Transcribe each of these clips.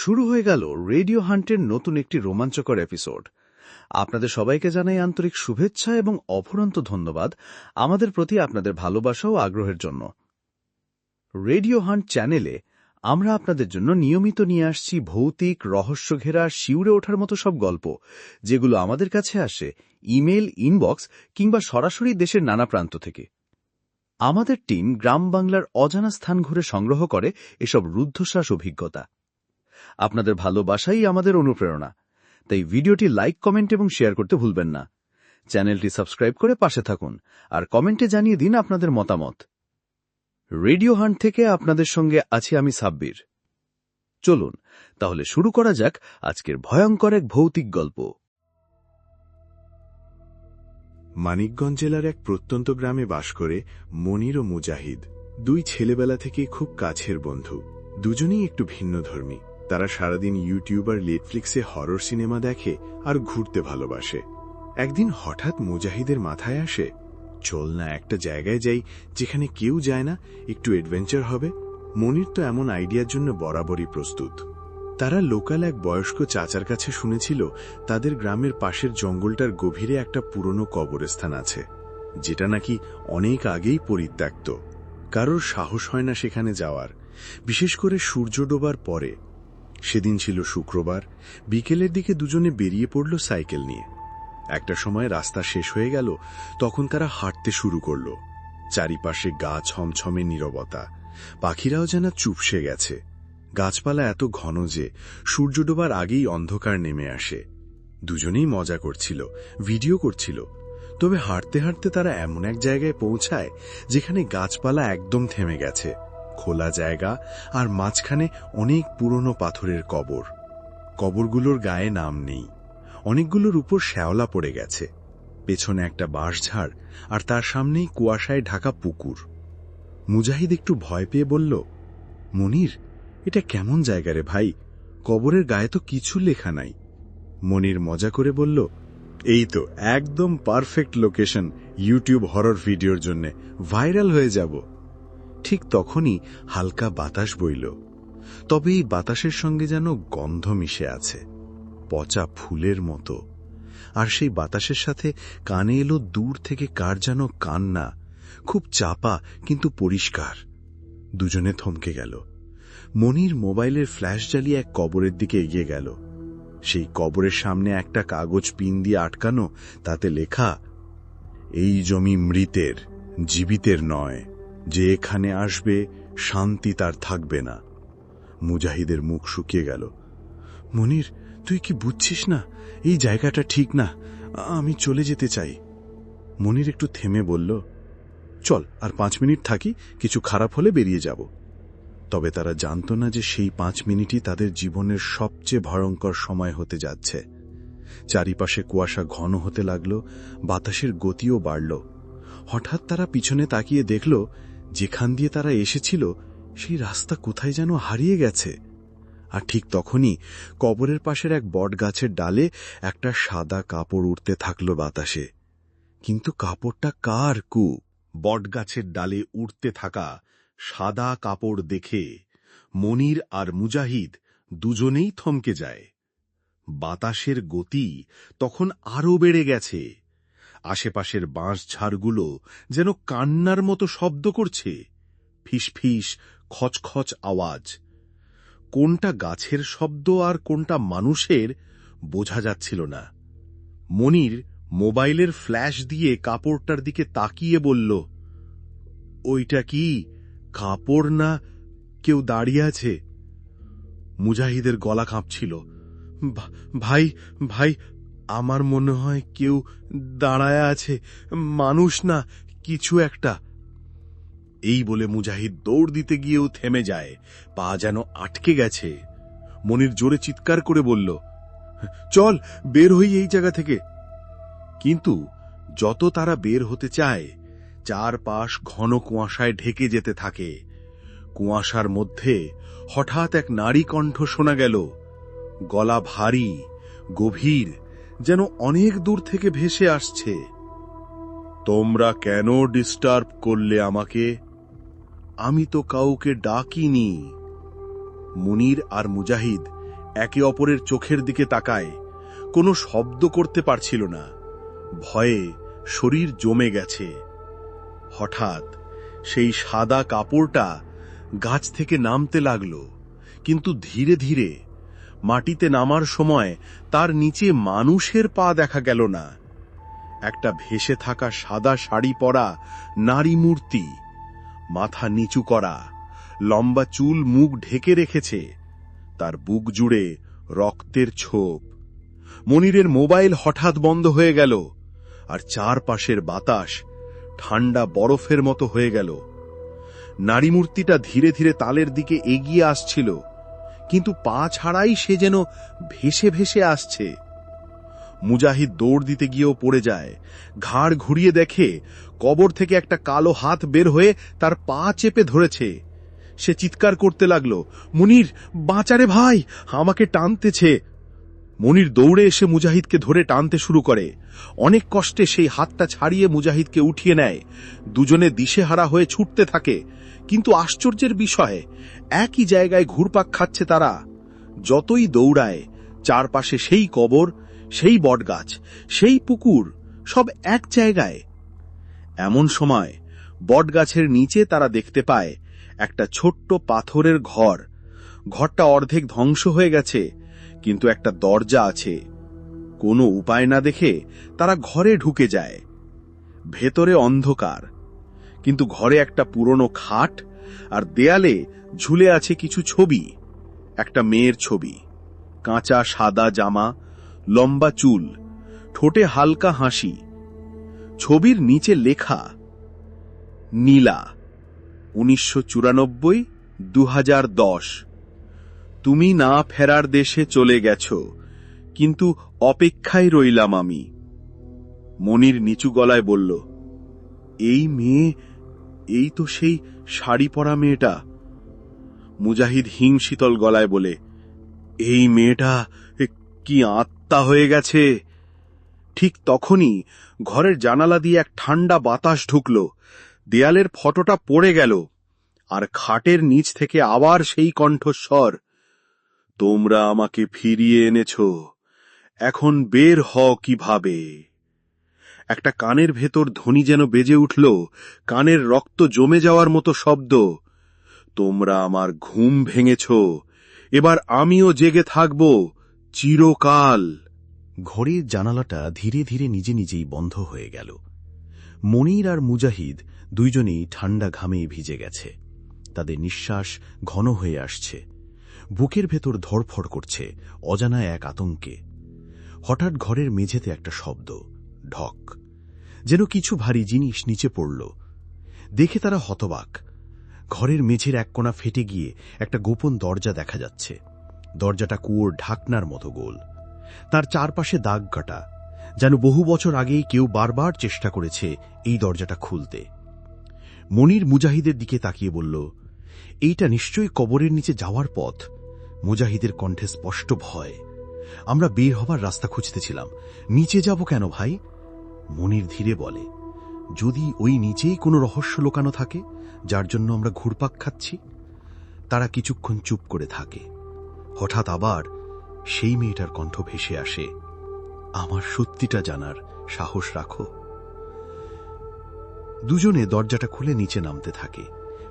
শুরু হয়ে গেল রেডিও হান্টের নতুন একটি রোমাঞ্চকর এপিসোড। আপনাদের সবাইকে জানাই আন্তরিক শুভেচ্ছা এবং অফুরন্ত ধন্যবাদ আমাদের প্রতি আপনাদের ভালোবাসা ও আগ্রহের জন্য। রেডিও হান্ট চ্যানেলে আমরা আপনাদের জন্য নিয়মিত নিয়ে আসছি ভৌতিক রহস্য ঘেরা শিউরে ওঠার মতো সব গল্প, যেগুলো আমাদের কাছে আসে ইমেল, ইনবক্স কিংবা সরাসরি দেশের নানা প্রান্ত থেকে। আমাদের টিম গ্রাম বাংলার অজানা স্থান ঘুরে সংগ্রহ করে এসব রুদ্ধশ্বাস অভিজ্ঞতা। আপনাদের ভালোবাসাই আমাদের অনুপ্রেরণা। তাই ভিডিওটি লাইক, কমেন্ট এবং শেয়ার করতে ভুলবেন না। চ্যানেলটি সাবস্ক্রাইব করে পাশে থাকুন আর কমেন্টে জানিয়ে দিন আপনাদের মতামত। রেডিও হান্ট থেকে আপনাদের সঙ্গে আছি আমি সাব্বির। চলুন, তাহলে শুরু করা যাক আজকের ভয়ঙ্কর এক ভৌতিক গল্প। মানিকগঞ্জ জেলার এক প্রত্যন্ত গ্রামে বাস করে মনির ও মুজাহিদ, দুই ছেলেবেলা থেকেই খুব কাছের বন্ধু। দুজনেই একটু ভিন্নধর্মী তারা সারাদিন ইউটিউব আর নেটফ্লিক্সে হরর সিনেমা দেখে আর ঘুরতে ভালোবাসে। একদিন হঠাৎ মুজাহিদের মাথায় আসে, চল না একটা জায়গায় যাই যেখানে কেউ যায় না, একটু অ্যাডভেঞ্চার হবে। মনির তো এমন আইডিয়ার জন্য বরাবরই প্রস্তুত। তারা লোকাল এক বয়স্ক চাচার কাছে শুনেছিল, তাদের গ্রামের পাশের জঙ্গলটার গভীরে একটা পুরনো কবরস্থান আছে, যেটা নাকি অনেক আগেই পরিত্যক্ত। কারোর সাহস হয় না সেখানে যাওয়ার। বিশেষ করে সূর্য ডোবার পরে। সেদিন ছিল শুক্রবার। বিকেলের দিকে দুজনে বেরিয়ে পড়ল সাইকেল নিয়ে। একটা সময় রাস্তা শেষ হয়ে গেল, তখন তারা হাঁটতে শুরু করল। চারিপাশে গা ছমছমে নীরবতা। পাখিরাও যেন চুপসে গেছে। গাছপালা এত ঘন যে সূর্য ডোবার আগেই অন্ধকার নেমে আসে। দুজনেই মজা করছিল, ভিডিও করছিল। তবে হাঁটতে হাঁটতে তারা এমন এক জায়গায় পৌঁছায়, যেখানে গাছপালা একদম থেমে গেছে। খোলা জায়গা আর মাঝখানে অনেক পুরনো পাথরের কবর। কবরগুলোর গায়ে নাম নেই। অনেকগুলোর উপর শ্যাওলা পড়ে গেছে। পেছনে একটা বাঁশঝাড় আর তার সামনেই কুয়াশায় ঢাকা পুকুর। মুজাহিদ একটু ভয় পেয়ে বলল, মনির, এটা কেমন জায়গা রে ভাই? কবরের গায়ে তো কিছু লেখা নাই। মনির মজা করে বলল, এই তো, একদম পারফেক্ট লোকেশন ইউটিউব হরর ভিডিওর জন্য। ভাইরাল হয়ে যাব। ঠিক তখনই হালকা বাতাস বইল। তবে এই বাতাসের সঙ্গে যেন গন্ধ মিশে আছে, পচা ফুলের মতো। আর সেই বাতাসের সাথে কানে এলো দূর থেকে কার যেন কান্না, খুব চাপা কিন্তু পরিষ্কার। দুজনে থমকে গেল। মনির মোবাইলের ফ্ল্যাশ জ্বালিয়ে এক কবরের দিকে এগিয়ে গেল। সেই কবরের সামনে একটা কাগজ পিন দিয়ে আটকানো, তাতে লেখা, এই জমি মৃতের, জীবিতের নয়। যে এখানে আসবে, শান্তি তার থাকবে না। মুজাহিদের মুখ শুকিয়ে গেল। মনির, তুই কি বুঝছিস না? এই জায়গাটা ঠিক না। আমি চলে যেতে চাই। মনির একটু থেমে বলল, চল, আর পাঁচ মিনিট থাকি, কিছু খারাপ হলে বেরিয়ে যাব। তবে তারা জানত না যে সেই পাঁচ মিনিটই তাদের জীবনের সবচেয়ে ভয়ঙ্কর সময় হতে যাচ্ছে। চারিপাশে কুয়াশা ঘন হতে লাগল, বাতাসের গতিও বাড়ল। হঠাৎ তারা পিছনে তাকিয়ে দেখল যেখান দিয়ে তারা এসেছিল, সেই রাস্তা কোথায় যেন হারিয়ে গেছে। আর ঠিক তখনই কবরের পাশের এক বট গাছের ডালে একটা সাদা কাপড় উঠতে থাকল বাতাসে। কিন্তু কাপড়টা কার কু বটগাছের ডালে উঠতে থাকা সাদা কাপড় দেখে মনির আর মুজাহিদ দুজনেই থমকে যায়। বাতাসের গতি তখন আরও বেড়ে গেছে। আশেপাশের বাঁশঝাড়গুলো যেন কান্নার মতো শব্দ করছে। ফিসফিস, খচখচ আওয়াজ। কোনটা গাছের শব্দ আর কোনটা মানুষের বোঝা যাচ্ছিল না। মনির মোবাইলের ফ্ল্যাশ দিয়ে কাপড়টার দিকে তাকিয়ে বলল, ওইটা কি, কাপড় না কেউ দাঁড়িয়ে আছে? মুজাহিদের গলা কাঁপছিল ভাই ভাই আমার মনে হয় কেউ দাঁড়ায় আছে। মানুষ না, কিছু একটা। এই বলে মুজাহিদ দৌড় দিতে গিয়েও থেমে যায়। পা যেন আটকে গেছে। মনির জোরে চিৎকার করে বলল, চল, বের হই এই জায়গা থেকে। কিন্তু যত তারা বের হতে চায়, চারপাশ ঘন কুয়াশায় ঢেকে যেতে থাকে। কুয়াশার মধ্যে হঠাৎ এক নারী কণ্ঠ শোনা গেল। গলা ভারী, গভীর যেন অনেক দূর থেকে ভেসে আসছে। তোমরা কেন ডিস্টার্ব করলে আমাকে? আমি তো কাউকে ডাকিনি। মুনির আর মুজাহিদ একে অপরের চোখের দিকে তাকায়, কোনো শব্দ করতে পারছিল না। ভয়ে শরীর জমে গেছে। হঠাৎ সেই সাদা কাপড়টা গাছ থেকে নামতে লাগল, কিন্তু ধীরে ধীরে মাটিতে নামার সময় তার নিচে মানুষের পা দেখা গেল না। একটা ভেসে থাকা সাদা শাড়ি পরা নারী মূর্তি, মাথা নিচু করা, লম্বা চুল মুখ ঢেকে রেখেছে, তার বুক জুড়ে রক্তের ছোপ। মনিরের মোবাইল হঠাৎ বন্ধ হয়ে গেল, আর চারপাশের বাতাস ঠান্ডা বরফের মতো হয়ে গেল। নারী মূর্তিটা ধীরে ধীরে তালের দিকে এগিয়ে আসছিল। কিন্তু পা ছাড়াই সে যেন ভেসে ভেসে আসছে। মুজাহিদ দৌড় দিতে গিয়েও পড়ে যায়। ঘাড় ঘুরিয়ে দেখে, কবর থেকে একটা কালো হাত বের হয়ে তার পা চেপে ধরেছে। সে চিৎকার করতে লাগল, মুনির বাঁচারে ভাই, আমাকে টানতেছে। মনির দৌড়ে এসে মুজাহিদকে ধরে টানতে শুরু করে। অনেক কষ্টে সেই হাতটা ছাড়িয়ে মুজাহিদকে উঠিয়ে নেয়। দুজনে দিশেহারা হয়ে ছুটতে থাকে। কিন্তু আশ্চর্যের বিষয়ে একই জায়গায় ঘুরপাক খাচ্ছে তারা। যতই দৌড়ায়, চারপাশে সেই কবর, সেই বটগাছ, সেই পুকুর, সব এক জায়গায়। এমন সময় বটগাছের নিচে তারা দেখতে পায় একটা ছোট্ট পাথরের ঘর। ঘরটা অর্ধেক ধ্বংস হয়ে গেছে, কিন্তু একটা দরজা আছে। কোনো উপায় না দেখে তারা ঘরে ঢুকে যায়। ভেতরে অন্ধকার। কিন্তু ঘরে একটা পুরনো খাট আর দেয়ালে ঝুলে আছে কিছু ছবি। একটা মেয়ের ছবি। কাঁচা সাদা জামা, লম্বা চুল, ঠোঁটে হালকা হাসি। ছবির নিচে লেখা, নীলা, উনিশশো চুরানব্বই দু তুমি না ফেরার দেশে চলে গেছ, কিন্তু অপেক্ষায় রইলাম আমি। মনির নিচু গলায় বলল, এই মেয়ে এই তো সেই শাড়ি পরা মেয়েটা। মুজাহিদ হিংশীতল গলায় বলে, এই মেয়েটা কি আত্মা হয়ে গেছে? ঠিক তখনই ঘরের জানালা দিয়ে এক ঠান্ডা বাতাস ঢুকল। দেয়ালের ফটোটা পড়ে গেল, আর খাটের নিচ থেকে আবার সেই কণ্ঠস্বর, তোমরা আমাকে ফিরিয়ে এনেছ, এখন বের হ কীভাবে? একটা কানের ভেতর ধ্বনি যেন বেজে উঠল, কানের রক্ত জমে যাওয়ার মতো শব্দ। তোমরা আমার ঘুম ভেঙেছ। এবার আমিও জেগে থাকব। চিরকাল। ঘড়ির জানালাটা ধীরে ধীরে নিজে নিজেই বন্ধ হয়ে গেল। মনির আর মুজাহিদ দুইজনেই ঠান্ডা ঘামে ভিজে গেছে। তাদের নিঃশ্বাস ঘন হয়ে আসছে। বুকের ভেতর ধড়ফড় করছে অজানা এক আতঙ্কে। হঠাৎ ঘরের মেঝেতে একটা শব্দ, ঢক। যেন কিছু ভারী জিনিস নিচে পড়ল। দেখে তারা হতবাক। ঘরের মেঝের এক কোণা ফেটে গিয়ে একটা গোপন দরজা দেখা যাচ্ছে। দরজাটা কুয়োর ঢাকনার মতো গোল। তার চারপাশে দাগ কাটা, যেন বহু বছর আগেই কেউ বারবার চেষ্টা করেছে এই দরজাটা খুলতে। মনির মুজাহিদের দিকে তাকিয়ে বলল, এইটা নিশ্চয়ই কবরের নিচে যাওয়ার পথ। মুজাহিদের কণ্ঠে স্পষ্ট ভয়। আমরা বের হবার রাস্তা খুঁজতেছিলাম। নিচে যাব কেন ভাই? মনির ধীরে বলে, যদি ওই নিচেই কোনো রহস্য লোকানো থাকে, যার জন্য আমরা ঘুরপাক খাচ্ছি? তারা কিছুক্ষণ চুপ করে থাকে। হঠাৎ আবার সেই মেয়েটার কণ্ঠ ভেসে আসে, আমার সত্যিটা জানার সাহস রাখো। দুজনে দরজাটা খুলে নিচে নামতে থাকে,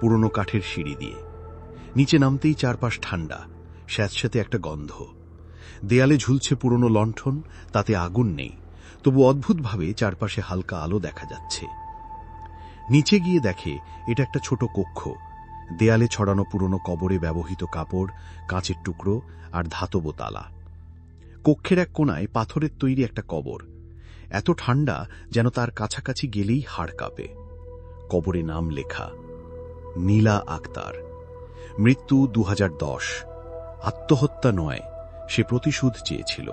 পুরনো কাঠের সিঁড়ি দিয়ে। নিচে নামতেই চারপাশ ঠান্ডা, স্যাঁতস্যাঁতে একটা গন্ধ। দেয়ালে ঝুলছে পুরনো লণ্ঠন, তাতে আগুন নেই। তবু অদ্ভুতভাবে চারপাশে হালকা আলো দেখা যাচ্ছে। নিচে গিয়ে দেখে এটা একটা ছোট কক্ষ। দেয়ালে ছড়ানো পুরনো কবরে ব্যবহৃত কাপড়, কাঁচের টুকরো আর ধাতব তালা। কক্ষের এক কোনায় পাথরের তৈরি একটা কবর। এত ঠান্ডা যেন তার কাছাকাছি গেলেই হাড় কাঁপে। কবরে নাম লেখা, নীলা আক্তার। মৃত্যু দু হাজার দশ। আত্মহত্যা নয়, সে প্রতিশোধ চেয়েছিল।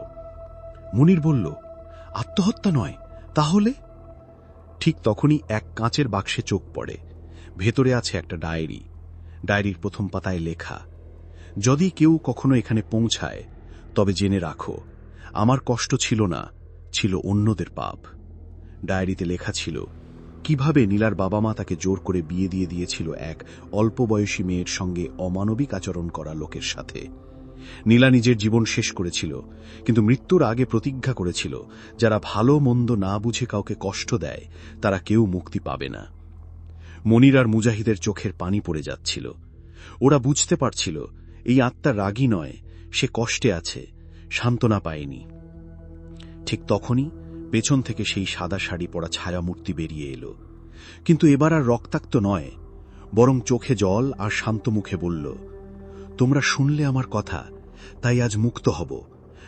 মুনির বলল আত্মহত্যা নয়। তাহলে? ঠিক তখনই এক কাঁচের বাক্সে চোখ পড়ে। ভেতরে আছে একটা ডায়েরি। ডায়েরির প্রথম পাতায় লেখা, যদি কেউ কখনো এখানে পৌঁছায়, তবে জেনে রাখো, আমার কষ্ট ছিল না, ছিল অন্যদের পাপ। ডায়েরিতে লেখা ছিল, কীভাবে নীলার বাবা মা তাকে জোর করে বিয়ে দিয়ে দিয়েছিল এক অল্প বয়সী মেয়ের সঙ্গে অমানবিক আচরণ করা লোকের সাথে? নীলা নিজের জীবন শেষ করেছিল, কিন্তু মৃত্যুর আগে প্রতিজ্ঞা করেছিল, যারা ভালো মন্দ না বুঝে কাউকে কষ্ট দেয়, তারা কেউ মুক্তি পাবে না। মনির আর মুজাহিদের চোখের পানি পড়ে যাচ্ছিল। ওরা বুঝতে পারছিল, এই আত্মা রাগী নয়, সে কষ্টে আছে, সান্ত্বনা পায়নি। ঠিক তখনই পেছন থেকে সেই সাদা শাড়ি পরা ছায়ামূর্তি বেরিয়ে এলো। কিন্তু এবার আর রক্তাক্ত নয়, বরং চোখে জল আর শান্ত মুখে বলল, তোমরা শুনলে আমার কথা তাই আজ মুক্ত হব।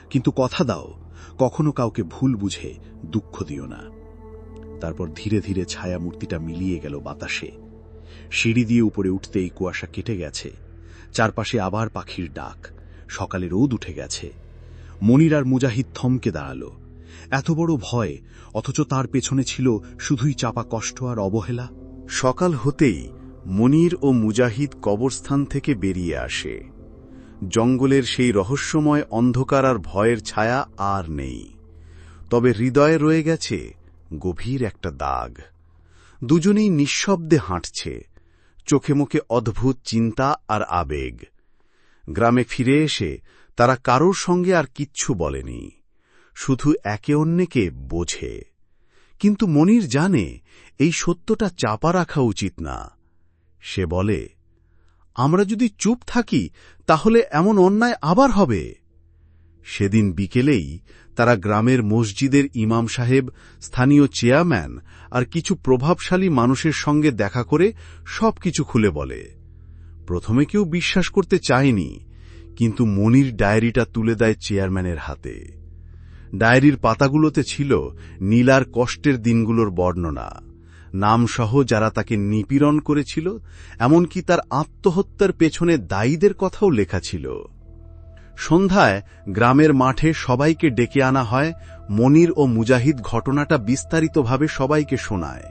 কিন্তু কথা দাও, কখনো কাউকে ভুল বুঝে দুঃখ দিও না। তারপর ধীরে ধীরে ছায়া মূর্তিটা মিলিয়ে গেল বাতাসে। সিঁড়ি দিয়ে উপরে উঠতেই কুয়াশা কেটে গেছে। চারপাশে আবার পাখির ডাক। সকালে রোদ উঠে গেছে। মনির আর মুজাহিদ থমকে দাঁড়াল। এত বড় ভয়, অথচ তার পেছনে ছিল শুধুই চাপা কষ্ট আর অবহেলা। সকাল হতেই মনির ও মুজাহিদ কবরস্থান থেকে বেরিয়ে আসে। জঙ্গলের সেই রহস্যময় অন্ধকার আর ভয়ের ছায়া আর নেই। তবে হৃদয়ে রয়ে গেছে গভীর একটা দাগ। দুজনেই নিঃশব্দে হাঁটছে। চোখে মুখে অদ্ভুত চিন্তা আর আবেগ। গ্রামে ফিরে এসে তারা কারোর সঙ্গে আর কিচ্ছু বলেনি। শুধু একে অন্যকে বোঝে। কিন্তু মনির জানে, এই সত্যটা চাপা রাখা উচিত না। সে বলে আমরা যদি চুপ থাকি, তাহলে এমন অন্যায় আবার হবে। সেদিন বিকেলেই তারা গ্রামের মসজিদের ইমাম সাহেব, স্থানীয় চেয়ারম্যান আর কিছু প্রভাবশালী মানুষের সঙ্গে দেখা করে সবকিছু খুলে বলে। প্রথমে কেউ বিশ্বাস করতে চায়নি, কিন্তু মনির ডায়েরিটা তুলে দেয় চেয়ারম্যানের হাতে। ডায়েরির পাতাগুলোতে ছিল নীলার কষ্টের দিনগুলোর বর্ণনা। নামসহ যারা তাকে নিপীড়ন করেছিল, এমনকি তার আত্মহত্যার পেছনে দায়ীদের কথাও লেখা ছিল। সন্ধ্যায় গ্রামের মাঠে সবাইকে ডেকে আনা হয়, মনির ও মুজাহিদ ঘটনাটা বিস্তারিতভাবে সবাইকে শোনায়।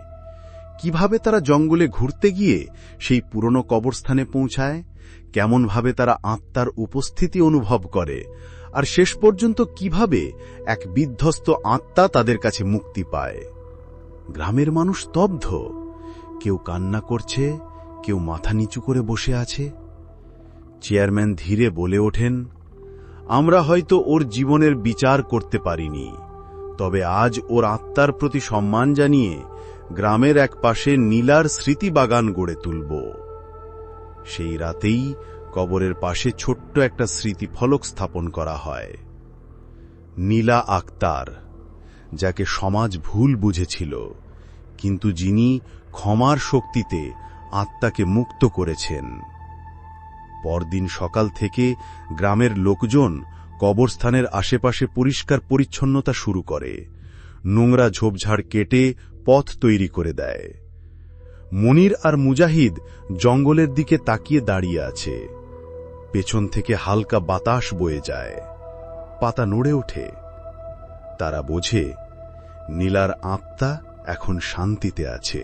কীভাবে তারা জঙ্গলে ঘুরতে গিয়ে সেই পুরনো কবরস্থানে পৌঁছায়, কেমনভাবে তারা আত্মার উপস্থিতি অনুভব করে, আর শেষ পর্যন্ত কীভাবে এক বিধ্বস্ত আত্মা তাদের কাছে মুক্তি পায়। গ্রামের মানুষ স্তব্ধ। কেউ কান্না করছে, কেউ মাথা নিচু করে বসে আছে। চেয়ারম্যান ধীরে বলে ওঠেন, আমরা হয়তো ওর জীবনের বিচার করতে পারিনি, তবে আজ ওর আত্মার প্রতি সম্মান জানিয়ে গ্রামের এক পাশে নীলার স্মৃতিবাগান গড়ে তুলব। সেই রাতেই কবরের পাশে ছোট্ট একটা স্মৃতিফলক স্থাপন করা হয়। নীলা আক্তার যাকে সমাজ ভুল বুঝেছিল, কিন্তু যিনি ক্ষমার শক্তিতে আত্মাকে মুক্ত করেছেন। পরদিন সকাল থেকে গ্রামের লোকজন কবরস্থানের আশেপাশে পরিষ্কার পরিচ্ছন্নতা শুরু করে, নোংরা ঝোপঝাড় কেটে পথ তৈরি করে দেয়। মনির আর মুজাহিদ জঙ্গলের দিকে তাকিয়ে দাঁড়িয়ে আছে। পেছন থেকে হালকা বাতাস বয়ে যায়। পাতা নড়ে ওঠে। তারা বোঝে নীলার আত্মা এখন শান্তিতে আছে।